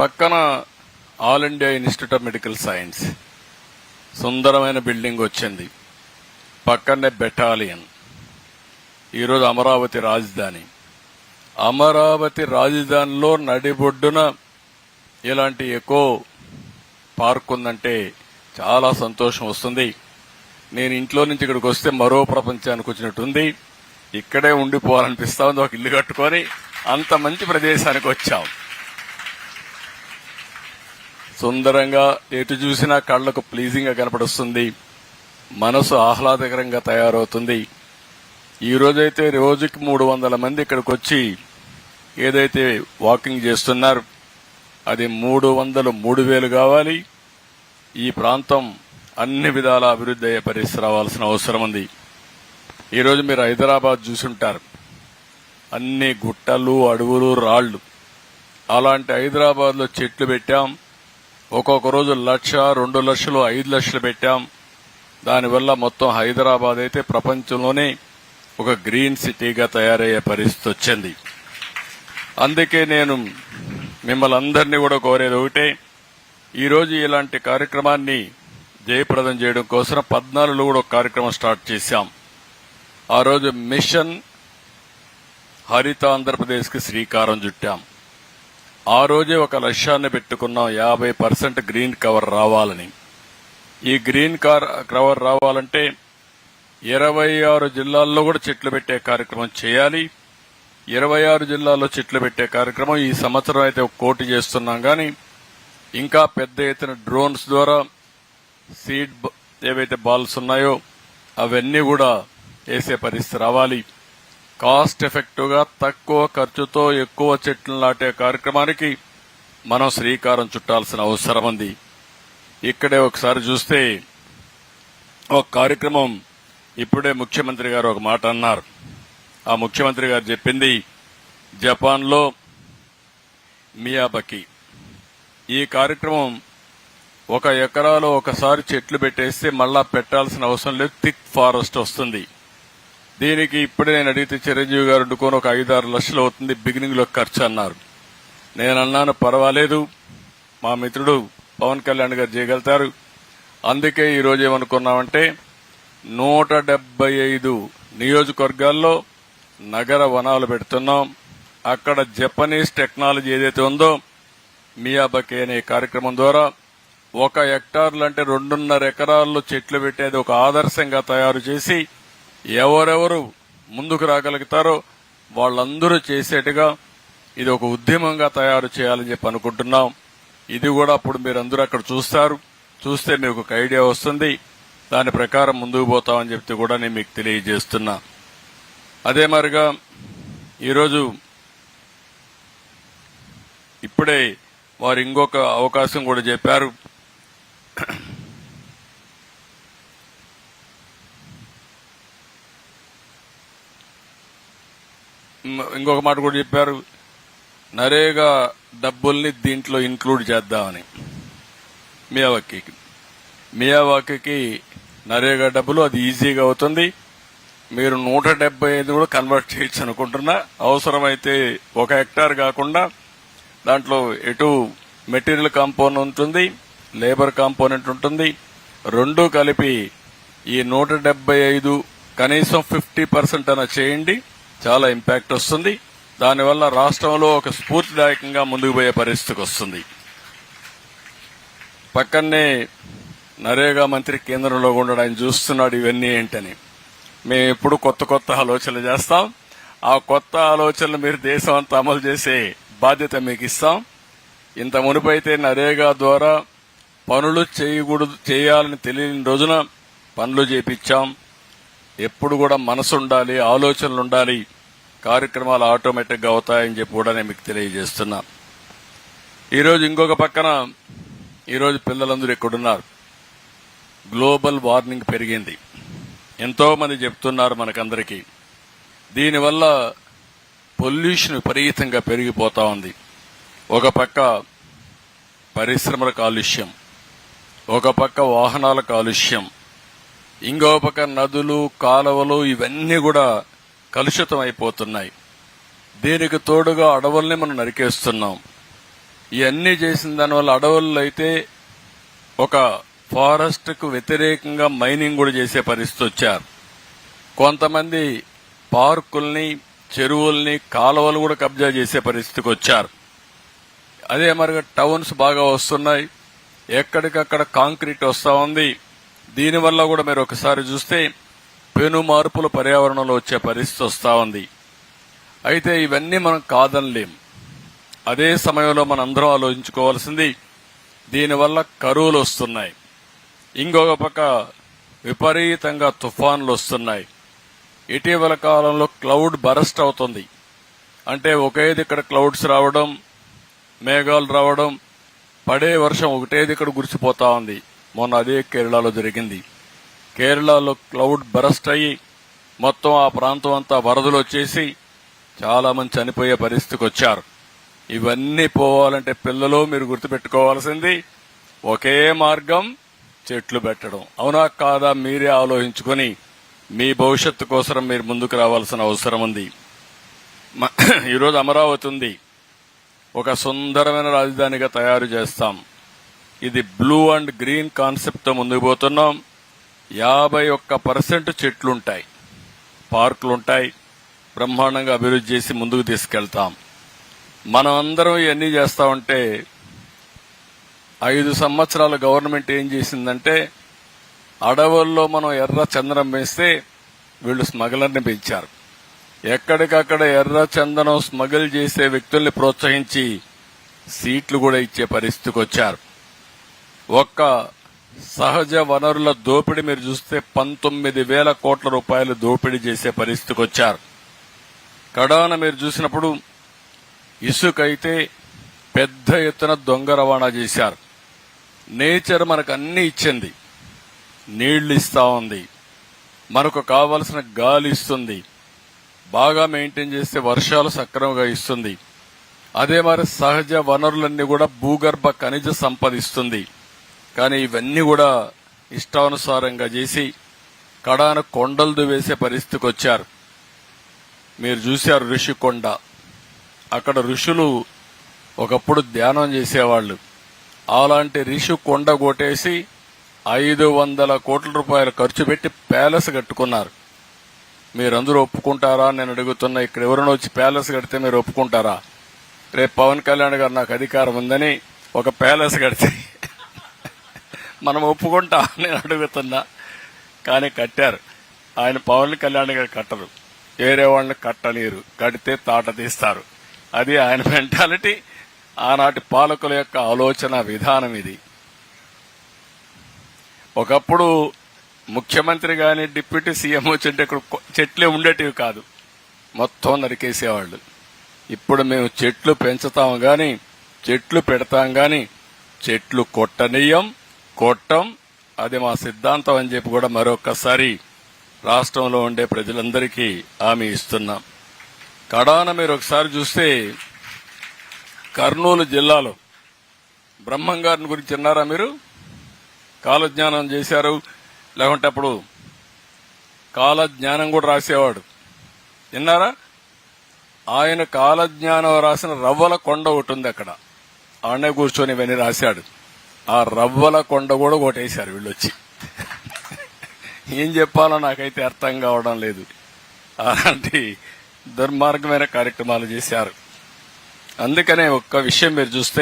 పక్కన all India institute of medical science. సుందరమైన building వచ్చింది. పక్కనే బెటాలియన్. ఈరోజు అమరావతి రాజధాని. అమరావతి రాజధానిలో నడిబొడ్డున ఇలాంటి ఎకో పార్క్ ఉందంటే చాలా సంతోషం వస్తుంది. నేను ఇంట్లో నుంచి ఇక్కడికి వస్తే మరో ప్రపంచానికి వచ్చినట్టుంది ఇక్కడే ఉండిపోవాలనిపిస్తా ఉంది. ఒక ఇల్లు కట్టుకొని అంత మంచి ప్రదేశానికి వచ్చాం. సుందరంగా ఎటు చూసినా కళ్ళకు ప్లీజింగ్గా కనపడుస్తుంది. మనసు ఆహ్లాదకరంగా తయారవుతుంది. ఈ రోజైతే రోజుకి మూడు వందల మంది ఇక్కడికి వచ్చి ఏదైతే వాకింగ్ చేస్తున్నారు అది మూడు వందలు మూడు వేలు కావాలి. ఈ ప్రాంతం అన్ని విధాల అభివృద్ధి అయ్యే పరిస్థితి రావాల్సిన అవసరం ఉంది. ఈరోజు మీరు హైదరాబాద్ చూసుంటారు. అన్ని గుట్టలు అడవులు రాళ్ళు. అలాంటి హైదరాబాద్లో చెట్లు పెట్టాం. ఒక్కొక్క రోజు లక్ష రెండు లక్షలు ఐదు లక్షలు పెట్టాం. దానివల్ల మొత్తం హైదరాబాద్ అయితే ప్రపంచంలోనే ఒక గ్రీన్ సిటీగా తయారయ్యే పరిస్థితి వచ్చింది. అందుకే నేను మిమ్మల్ని అందరినీ కూడా కోరేది ఒకటే ఈరోజు ఇలాంటి కార్యక్రమాన్ని జయప్రదం చేయడం కోసం పద్నాలుగులో కూడా ఒక కార్యక్రమం స్టార్ట్ చేశాం. ఆ రోజు మిషన్ హరిత ఆంధ్రప్రదేశ్కి శ్రీకారం చుట్టాం. ఆ రోజే ఒక లక్ష్యాన్ని పెట్టుకున్నాం యాభై పర్సెంట్ గ్రీన్ కవర్ రావాలని. ఈ గ్రీన్ కార్ కవర్ రావాలంటే ఇరవై ఆరు జిల్లాల్లో కూడా చెట్లు పెట్టే కార్యక్రమం చేయాలి. ఇరవై ఆరు జిల్లాల్లో చెట్లు పెట్టే కార్యక్రమం ఈ సంవత్సరం అయితే ఒక కోటి చేస్తున్నాం కానీ ఇంకా పెద్ద ఎత్తున డ్రోన్స్ ద్వారా సీడ్ ఏవైతే బాల్స్ ఉన్నాయో అవన్నీ కూడా వేసే పరిస్థితి రావాలి. కాస్ట్ ఎఫెక్టివ్గా తక్కువ ఖర్చుతో ఎక్కువ చెట్లు నాటే కార్యక్రమానికి మనం శ్రీకారం చుట్టాల్సిన అవసరం ఉంది. ఇక్కడే ఒకసారి చూస్తే ఒక కార్యక్రమం ఇప్పుడే ముఖ్యమంత్రి గారు ఒక మాట అన్నారు. ఆ ముఖ్యమంత్రి గారు చెప్పింది జపాన్లో మియాబకి ఈ కార్యక్రమం ఒక ఎకరాలో ఒకసారి చెట్లు పెట్టేస్తే మళ్ళా పెట్టాల్సిన అవసరం లేదు. థిక్ ఫారెస్ట్ వస్తుంది. దీనికి ఇప్పుడే నేను అడిగితే చిరంజీవి గారు వండుకొని ఒక ఐదు ఆరు లక్షలు అవుతుంది బిగినింగ్లో ఖర్చు అన్నారు. నేను అన్నాను పర్వాలేదు మా మిత్రుడు పవన్ కళ్యాణ్ గారు చేయగలుగుతారు. అందుకే ఈ రోజు ఏమనుకున్నామంటే నూట డెబ్బై ఐదు నియోజకవర్గాల్లో నగర వనాలు పెడుతున్నాం. అక్కడ జపనీస్ టెక్నాలజీ ఏదైతే ఉందో మియాబకే అనే కార్యక్రమం ద్వారా ఒక హెక్టార్లు అంటే రెండున్నర ఎకరాల్లో చెట్లు పెట్టేది ఒక ఆదర్శంగా తయారు చేసి ఎవరెవరు ముందుకు రాగలుగుతారో వాళ్ళందరూ చేసేట్టుగా ఇది ఒక ఉద్యమంగా తయారు చేయాలని చెప్పి అనుకుంటున్నాం. ఇది కూడా అప్పుడు మీరందరూ అక్కడ చూస్తారు. చూస్తే మీకు ఒక ఐడియా వస్తుంది. దాని ప్రకారం ముందుకు పోతామని చెప్తే కూడా నేను మీకు తెలియజేస్తున్నా. అదే మరిగా ఈరోజు ఇప్పుడే వారు ఇంకొక అవకాశం కూడా చెప్పారు. ఇంకొక మాట కూడా చెప్పారు. నరేగా డబ్బుల్ని దీంట్లో ఇంక్లూడ్ చేద్దామని. మియావాకీకి మియావాకీకి నరేగా డబ్బులు అది ఈజీగా అవుతుంది. మీరు నూట డెబ్బై ఐదు కూడా కన్వర్ట్ చేయొచ్చు అనుకుంటున్నా. అవసరమైతే ఒక హెక్టార్ కాకుండా దాంట్లో ఎటు మెటీరియల్ కాంపోనెంట్ ఉంటుంది లేబర్ కాంపోనెంట్ ఉంటుంది. రెండు కలిపి ఈ నూట డెబ్బై ఐదు కనీసం ఫిఫ్టీ పర్సెంట్ అన్న చేయండి. చాలా ఇంపాక్ట్ వస్తుంది. దానివల్ల రాష్ట్రంలో ఒక స్ఫూర్తిదాయకంగా ముందుకు పోయే పరిస్థితికి వస్తుంది. పక్కనే నరేగా మంత్రి కేంద్రంలో ఉండడం ఆయన చూస్తున్నాడు ఇవన్నీ ఏంటని. మేము ఎప్పుడు కొత్త కొత్త ఆలోచనలు చేస్తాం. ఆ కొత్త ఆలోచనలు మీరు దేశం అంతా అమలు చేసే బాధ్యత మీకు ఇస్తాం. ఇంత మునుపైతే నరేగా ద్వారా పనులు చేయకూడదు చేయాలని తెలియని రోజున పనులు చేపించాం. ఎప్పుడు కూడా మనసు ఉండాలి ఆలోచనలు ఉండాలి కార్యక్రమాలు ఆటోమేటిక్గా అవుతాయని చెప్పి కూడా నేను మీకు తెలియజేస్తున్నా. ఈరోజు ఇంకొక పక్కన ఈరోజు పిల్లలందరూ ఇక్కడున్నారు. గ్లోబల్ వార్మింగ్ పెరిగింది. ఎంతోమంది చెప్తున్నారు మనకందరికీ. దీనివల్ల పొల్యూషన్ విపరీతంగా పెరిగిపోతా ఉంది. ఒక పక్క పరిశ్రమల కాలుష్యం ఒక పక్క వాహనాల కాలుష్యం ఇంకో పక్క నదులు కాలువలు ఇవన్నీ కూడా కలుషితం అయిపోతున్నాయి దీనికి తోడుగా అడవుల్ని మనం నరికేస్తున్నాం. ఇవన్నీ చేసిన దానివల్ల అడవుల్లో అయితే ఒక ఫారెస్ట్కు వ్యతిరేకంగా మైనింగ్ కూడా చేసే పరిస్థితి వచ్చారు. కొంతమంది పార్కుల్ని చెరువుల్ని కాలువలు కూడా కబ్జా చేసే పరిస్థితికి వచ్చారు. అదే మరి టౌన్స్ బాగా వస్తున్నాయి. ఎక్కడికక్కడ కాంక్రీట్ వస్తూ ఉంది. దీనివల్ల కూడా మీరు ఒకసారి చూస్తే పెను మార్పులు పర్యావరణంలో వచ్చే పరిస్థితి వస్తా ఉంది. అయితే ఇవన్నీ మనం కాదనలేం. అదే సమయంలో మనం అందరం ఆలోచించుకోవాల్సింది దీనివల్ల కరువులు వస్తున్నాయి. ఇంకొక పక్క విపరీతంగా తుఫాన్లు వస్తున్నాయి. ఇటీవల కాలంలో క్లౌడ్ బరస్ట్ అవుతుంది. అంటే ఒకే దిక్కడ క్లౌడ్స్ రావడం మేఘాలు రావడం పడే వర్షం ఒకటే దిక్కడ గురిసిపోతా ఉంది. మొన్న అదే కేరళలో జరిగింది. కేరళలో క్లౌడ్ బరస్ట్ అయ్యి మొత్తం ఆ ప్రాంతం అంతా వరదలు వచ్చేసి చాలామంది చనిపోయే పరిస్థితికి వచ్చారు. ఇవన్నీ పోవాలంటే పిల్లలు మీరు గుర్తుపెట్టుకోవాల్సింది ఒకే మార్గం చెట్లు పెట్టడం. అవునా కాదా మీరే ఆలోచించుకొని మీ భవిష్యత్తు కోసం మీరు ముందుకు రావాల్సిన అవసరం ఉంది. ఈరోజు అమరావతి ఉంది. ఒక సుందరమైన రాజధానిగా తయారు చేస్తాం. ఇది బ్లూ అండ్ గ్రీన్ కాన్సెప్ట్తో ముందుకు పోతున్నాం. యాభై ఒక్క పర్సెంట్ చెట్లుంటాయి. పార్కులుంటాయి. బ్రహ్మాండంగా అభివృద్ధి చేసి ముందుకు తీసుకెళ్తాం. మనం అందరం ఇవన్నీ చేస్తామంటే ఐదు సంవత్సరాల గవర్నమెంట్ ఏం చేసిందంటే అడవుల్లో మనం ఎర్ర చందనం వేస్తే వీళ్ళు స్మగ్లర్ని పెంచారు. ఎక్కడికక్కడ ఎర్ర చందనం స్మగిల్ చేసే వ్యక్తుల్ని ప్రోత్సహించి సీట్లు కూడా ఇచ్చే పరిస్థితికి వచ్చారు ఒక్క సహజ వనరుల దోపిడీ మీరు చూస్తే పంతొమ్మిది వేల కోట్ల రూపాయలు దోపిడీ చేసే పరిస్థితికి వచ్చారు. కడాన మీరు చూసినప్పుడు ఇసుక అయితే పెద్ద ఎత్తున దొంగ రవాణా చేశారు. నేచర్ మనకు అన్ని ఇచ్చింది. నీళ్ళు ఇస్తా ఉంది. మనకు కావలసిన గాలి ఇస్తుంది. బాగా మెయింటైన్ చేస్తే వర్షాలు సక్రమంగా ఇస్తుంది. అదే మరి సహజ వనరులన్నీ కూడా భూగర్భ ఖనిజ సంపద ఇస్తుంది. కానీ ఇవన్నీ కూడా ఇష్టానుసారంగా చేసి కడాన కొండలు దువేసే పరిస్థితికి వచ్చారు. మీరు చూశారు ఋషికొండ అక్కడ ఋషులు ఒకప్పుడు ధ్యానం చేసేవాళ్ళు. అలాంటి ఋషి కొండ కొట్టేసి ఐదు వందల కోట్ల రూపాయలు ఖర్చు పెట్టి ప్యాలెస్ కట్టుకున్నారు. మీరందరూ ఒప్పుకుంటారా? నేను అడుగుతున్నా ఇక్కడ ఎవరైనా వచ్చి ప్యాలెస్ కడితే మీరు ఒప్పుకుంటారా? రేపు పవన్ కళ్యాణ్ గారు నాకు అధికారం ఉందని ఒక ప్యాలెస్ కడితే మనం ఒప్పుకుంటా నేను అడుగుతున్నా. కానీ కట్టారు. ఆయన పవన్ కళ్యాణ్ గారు కట్టరు. వేరే వాళ్ళని కట్టనీరు కడితే తాట తీస్తారు. అది ఆయన మెంటాలిటీ. ఆనాటి పాలకుల యొక్క ఆలోచన విధానం ఇది. ఒకప్పుడు ముఖ్యమంత్రి కానీ డిప్యూటీ సీఎం వచ్చింటే ఇక్కడ చెట్లే ఉండేటివి కాదు. మొత్తం నరికేసేవాళ్ళు. ఇప్పుడు మేము చెట్లు పెంచుతాం కానీ చెట్లు పెడతాం కానీ చెట్లు కొట్టనీయం. కొట్టం. అది మా సిద్ధాంతం అని చెప్పి కూడా మరొకసారి రాష్ట్రంలో ఉండే ప్రజలందరికీ హామీ ఇస్తున్నాం. కడాన మీరు ఒకసారి చూస్తే కర్నూలు జిల్లాలో బ్రహ్మం గారిని గురించి విన్నారా మీరు? కాలజ్ఞానం చేశారు. లేకుంటే అప్పుడు కాలజ్ఞానం కూడా రాసేవాడు. విన్నారా? ఆయన కాలజ్ఞానం రాసిన రవ్వల కొండ ఒకటి ఉంది అక్కడ. ఆడనే కూర్చొని ఇవన్నీ రాశాడు. ఆ రవ్వల కొండ కూడా కొట్టేశారు వీళ్ళు వచ్చి ఏం చెప్పాలో నాకైతే అర్థం కావడం లేదు. అలాంటి దుర్మార్గమైన కార్యక్రమాలు చేశారు. అందుకనే ఒక్క విషయం మీరు చూస్తే